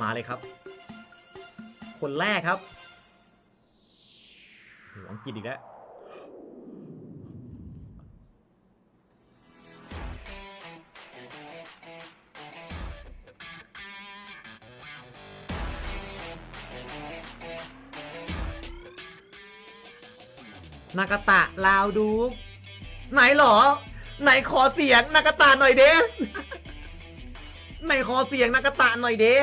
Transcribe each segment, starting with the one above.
มาเลยครับ คนแรกครับหอังกฤษอีกแล้วนากาตะลาวดู ไหนหรอ ไหนขอเสียงนากาตะหน่อยเด้ ไหนขอเสียงนากาตะหน่อยเด้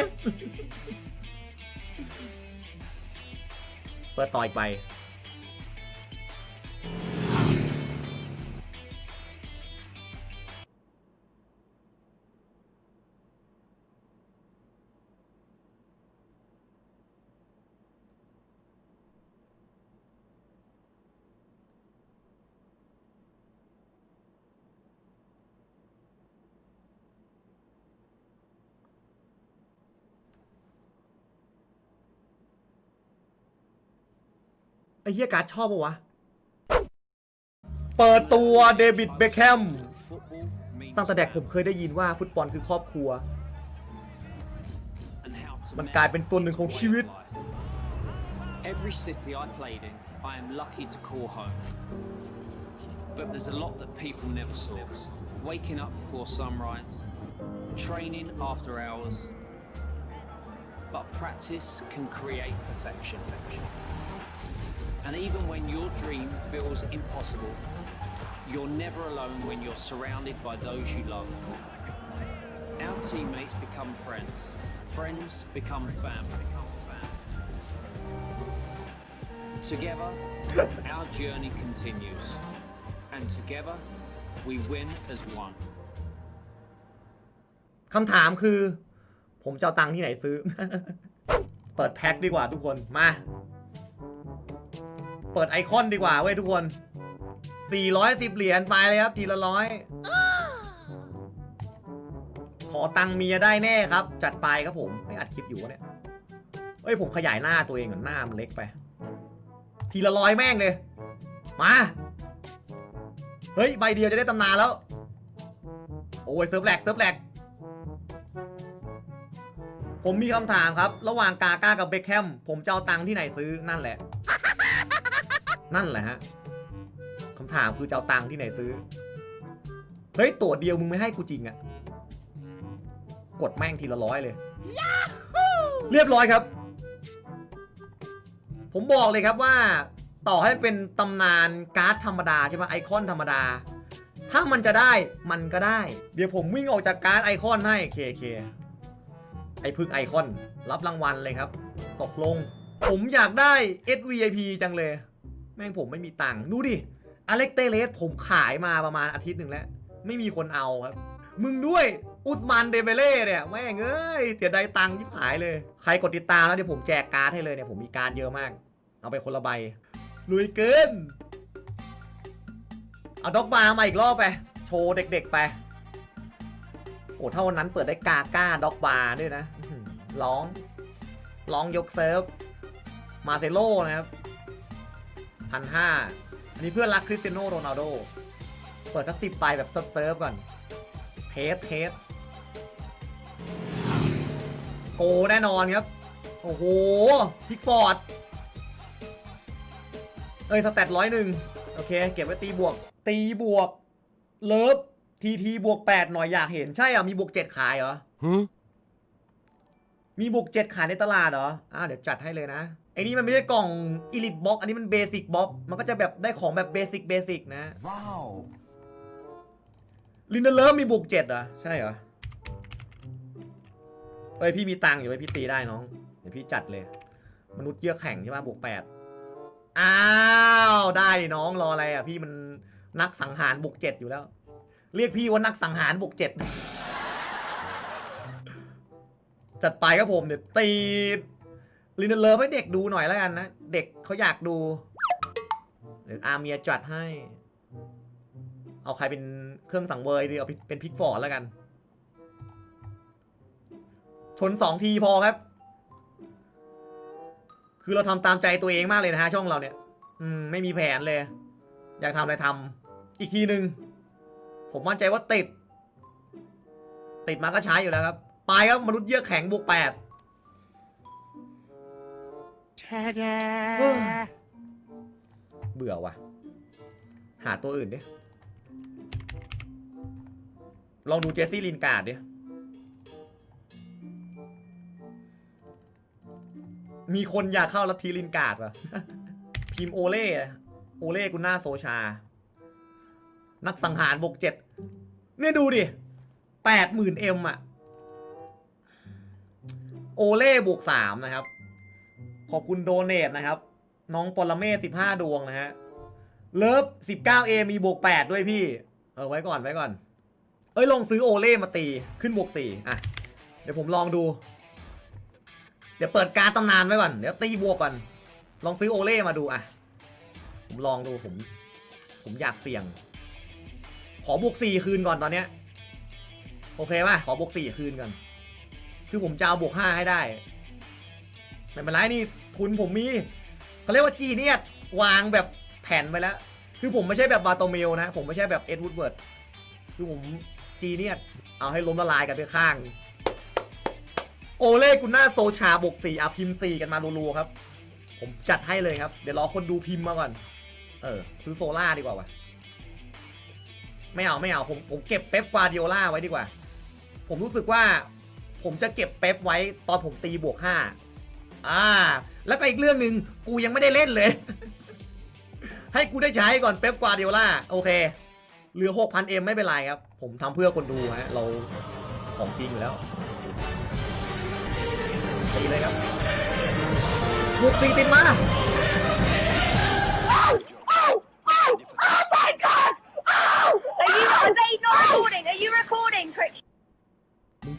เปิดต่อยไป ไอ้เฮียการ์ดชอบปะวะ เปิดตัวเดวิดเบคแฮม ตั้งแต่เด็กผมเคยได้ยินว่าฟุตบอลคือครอบครัว มันกลายเป็นส่วนหนึ่งของชีวิต Every city I played in, I am lucky to call home. But there's a lot that people never saw. Waking up before sunrise, training after hours. But practice can create perfection. And even when your dream feels impossible, you're never alone when you're surrounded by those you love. Our teammates become friends. Friends become family. Together, our journey continues. And together, we win as one. คำถามคือ ผมจะเอาตังค์ที่ไหนซื้อ เปิดแพ็คดีกว่าทุกคน มา เปิดไอคอนดีกว่าเว้ยทุกคน 410 เหรียญไปเลยครับ ทีละร้อย ขอตังค์เมียได้แน่ครับ จัดไปครับผมไม่อัดคลิปอยู่วะเนี่ย เอ้ยผมขยายหน้าตัวเองก่อนหน้ามันเล็กไป ทีละร้อยแม่งเลย มา เฮ้ย ใบเดียวจะได้ตำนานแล้ว โอ้ยเซิร์ฟแหลกเซิร์ฟแหลก ผมมีคำถามครับ ระหว่างกาก้ากับเบคแฮมผมจะเอาตังค์ที่ไหนซื้อนั่นแหละ นั่นแหละฮะคำถามคือจะเอาตังค์ที่ไหนซื้อ เฮ้ยตัวเดียวมึงไม่ให้กูจริงอะกดแม่งทีละร้อยเลย เรียบร้อยครับ ผมบอกเลยครับว่า ต่อให้เป็นตำนานการ์ดธรรมดาใช่ไหมไอคอนธรรมดา ถ้ามันจะได้มันก็ได้ เดี๋ยวผมวิ่งออกจากการ์ดไอคอนให้เคเค ไอพึกไอคอน รับรางวัลเลยครับ ตกลง ผมอยากได้ SVIP จังเลย แม่งผมไม่มีตังค์ดูดิอเล็กเตเลสผมขายมาประมาณอาทิตย์หนึ่งแล้ว ไม่มีคนเอาครับ มึงด้วยอุสมานเดเบเล่เนี่ยแม่งเอ้ยเสียดายตังค์ที่หายเลย ใครกดติดตามแล้วเดี๋ยวผมแจกการ์ดให้เลยเนี่ยผมมีการ์ดเยอะมาก เอาไปคนละใบลุยเกิน เอาด็อกบาร์มาอีกรอบไป โชว์เด็กๆไป โอ้ถ้านั้นเปิดได้กาก้าด็อกบาร์ด้วยนะร้องร้องยกเซิร์ฟ มาเซโลนะครับพันห้าอันนี้เพื่อนรักคริสเตียโนโรนัลโด เปิดสักสิบใบแบบเซิร์ฟก่อน เทสเทสโกแน่นอนครับ โอ้โห พิกฟอร์ด เอ้ย สแตทร้อยหนึ่งโอเค เก็บไว้ตีบวก ตีบวก เลิฟ ทีทีบวกแปดหน่อยอยากเห็นใช่เหรอะมีบวกเจ็ดขายเหรอมีบวกเจ็ดขายในตลาดเหรออ่าเดี๋ยวจัดให้เลยนะ ไอ้นี่มันไม่ใช่กล่องอิลิทบ็อกอันนี้มันเบสิกบ็อกมันก็จะแบบได้ของแบบเบสิกเบสิกนะ Wow. ลินเดเลิฟมีบวกเจ็ดเหรอ ใช่เหรอเฮ้ยพี่มีตังค์อยู่ไว้ยพี่ตีได้น้อง เดี๋ยวพี่จัดเลย มนุษย์เยื่อแข่งใช่ไหมบวกแปดอ้าว ได้ดิน้องรออะไรอะ พี่มันนักสังหารบวกเจ็ดอยู่แล้ว เรียกพี่ว่านักสังหารบวกเจ็ดจัดไปครับผมเดี๋ยวตีลินเดเลิฟให้เด็กดูหน่อยแล้วกันนะ เด็กเขาอยากดูเดี๋ยวอาเมียจัดให้ เอาใครเป็นเครื่องสังเวยดีเอาเป็นพิกฟอร์ดแล้วกัน ชนสองทีพอครับ คือเราทำตามใจตัวเองมากเลยนะฮะช่องเราเนี่ย อืมไม่มีแผนเลย อยากทำอะไรทำอีกทีหนึ่ง ผมมั่นใจว่าติด ติดมาก็ใช้อยู่แล้วครับ ไปครับมนุษย์เยื่อแข็งบวกแปดเฮ้ยเบื่อว่ะ หาตัวอื่นดิ ลองดูเจสซี่ลินการ์ดดิ มีคนอยากเข้าลัทธิลินการ์ดว่ะ พิมพ์โอเล่ โอเล่กุน่าโซชา นักสังหารบกเจ็ดเนี่ยดูดิแปดหมื่นเอ็มอะโอเล่บวกสามนะครับ ขอบคุณโดเนทนะครับ น้องปรเมศสิบห้าดวงนะฮะ เลิฟสิบเก้าเอมีบวกแปดด้วยพี่ เออไว้ก่อนไว้ก่อน เอ้ยลองซื้อโอเล่มาตีขึ้นบวกสี่อะ เดี๋ยวผมลองดู เดี๋ยวเปิดการตำนานไว้ก่อน เดี๋ยวตีบวกก่อน ลองซื้อโอเล่มาดูอะ ผมลองดูผม ผมอยากเสี่ยง ขอบวกสี่คืนก่อนตอนเนี้ยโอเคป่ะขอบวกสี่คืนก่อน คือผมจะเอาบวกห้าให้ได้ไม่เป็นไรนี่ทุนผมมีเขาเรียกว่าจีเนียสวางแบบแผ่นไปแล้ว คือผมไม่ใช่แบบบาโตเมลนะ ผมไม่ใช่แบบเอ็ดวูดเวิร์ดคือผมจีเนียสเอาให้ล้มละลายกันไปข้าง โอเล่กุน่าโซชาบวกสี่อาพิมพ์สี่กันมารัวๆครับ ผมจัดให้เลยครับ เดี๋ยวรอคนดูพิมพ์มาก่อน เออ ซื้อโซล่าดีกว่าวะ ไม่เอาไม่เอาผมผมเก็บเป๊ปกวาร์ดิโอล่าไว้ดีกว่า ผมรู้สึกว่า ผมจะเก็บเป๊ปไว้ตอนผมตีบวกห้าอ่า แล้วก็อีกเรื่องหนึ่งกูยังไม่ได้เล่นเลย ให้กูได้ใช้ก่อนเป๊ปกวาร์ดิโอล่าโอเค เหลือ 6,000เอ็มไม่เป็นไรครับ ผมทำเพื่อคนดูฮะเราของจริงอยู่แล้วตีเลยครับบุกตีติดมา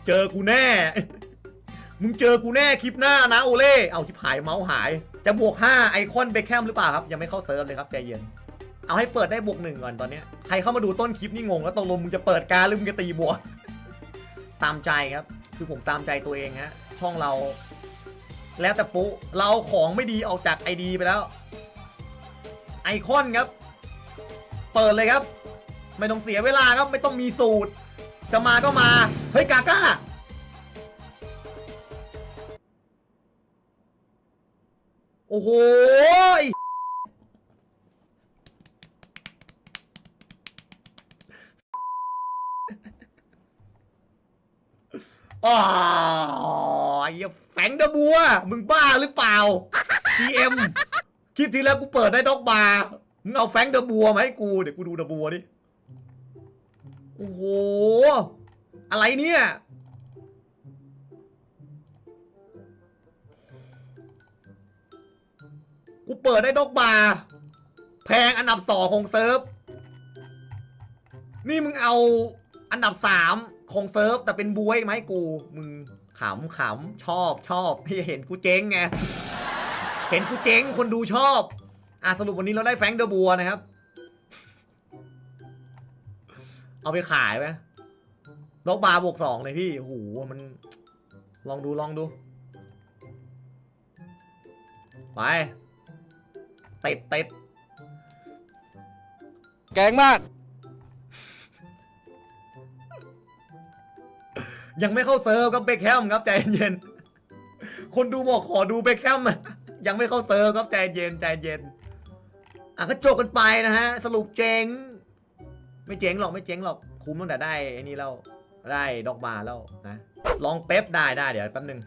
เจอกูแน่ มึงเจอกูแน่คลิปหน้านะโอเล่ เอาที่หายเมาส์หาย จะบวก 5 ไอคอนเบคแคมหรือเปล่าครับ ยังไม่เข้าเซิร์ฟเลยครับใจเย็น เอาให้เปิดได้บวกหนึ่งก่อนตอนนี้ ใครเข้ามาดูต้นคลิปนี่งงแล้วตกลงมึงจะเปิดการหรือมึงจะตีบวก ตามใจครับ คือผมตามใจตัวเองฮะ ช่องเรา แล้วแต่ปุ๊เราเอาของไม่ดีออกจากไอดีไปแล้ว ไอคอนครับ เปิดเลยครับ ไม่ต้องเสียเวลาครับ ไม่ต้องมีสูตร จะมาก็มา เฮ้ยกาก้า โอ้โหอ๋อไอ้แฝงเดอะบัว มึงบ้าหรือเปล่า GM คลิปที่แล้วกูเปิดได้ด็อกบาร์มึงเอาแฟงเดอะบัวมาให้กู เดี๋ยวกูดูเดอะบัวดิ โอ้โห อะไรเนี่ย กูเปิดได้ดอกบาร์แพงอันดับสองของเซิร์ฟ นี่มึงเอาอันดับสามของเซิร์ฟแต่เป็นบวยไหมกู มึงขำขำชอบชอบพี่เห็นกูเจ๊งไง เห็นกูเจ๊งคนดูชอบ อะสรุปวันนี้เราได้แฟงเดอะบัวนะครับ เอาไปขายไหมล็อกบาร์บวกสองเลยพี่โอ้โหมัน ลองดูลองดู ไปติดติดแกงมาก ยังไม่เข้าเซิร์ฟครับเบคแฮมครับใจเย็น คนดูบอกขอดูเบคแฮมอะยังไม่เข้าเซิร์ฟครับใจเย็นใจเย็นอะก็จบกันไปนะฮะ สรุปเจ๊ง ไม่เจ๊งหรอกไม่เจ๊งหรอกคุ้มตั้งแต่ได้ไอ้นี่แล้วได้ดอกบาร์แล้วนะลองเป๊ปได้ได้เดี๋ยวแป๊บนึง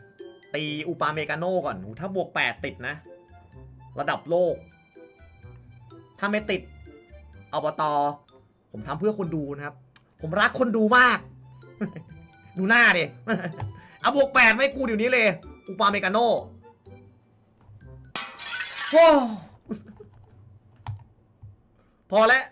ตีอุปาเมกาโน่ก่อนถ้าบวกแปดติดนะ ระดับโลก ถ้าไม่ติดอบตผมทำเพื่อคนดูนะครับ ผมรักคนดูมาก ดูหน้าดิเอาบวกแปดไม่กูเดี๋ยวนี้เลย อุปาเมกาโน่โว้พอแล้ว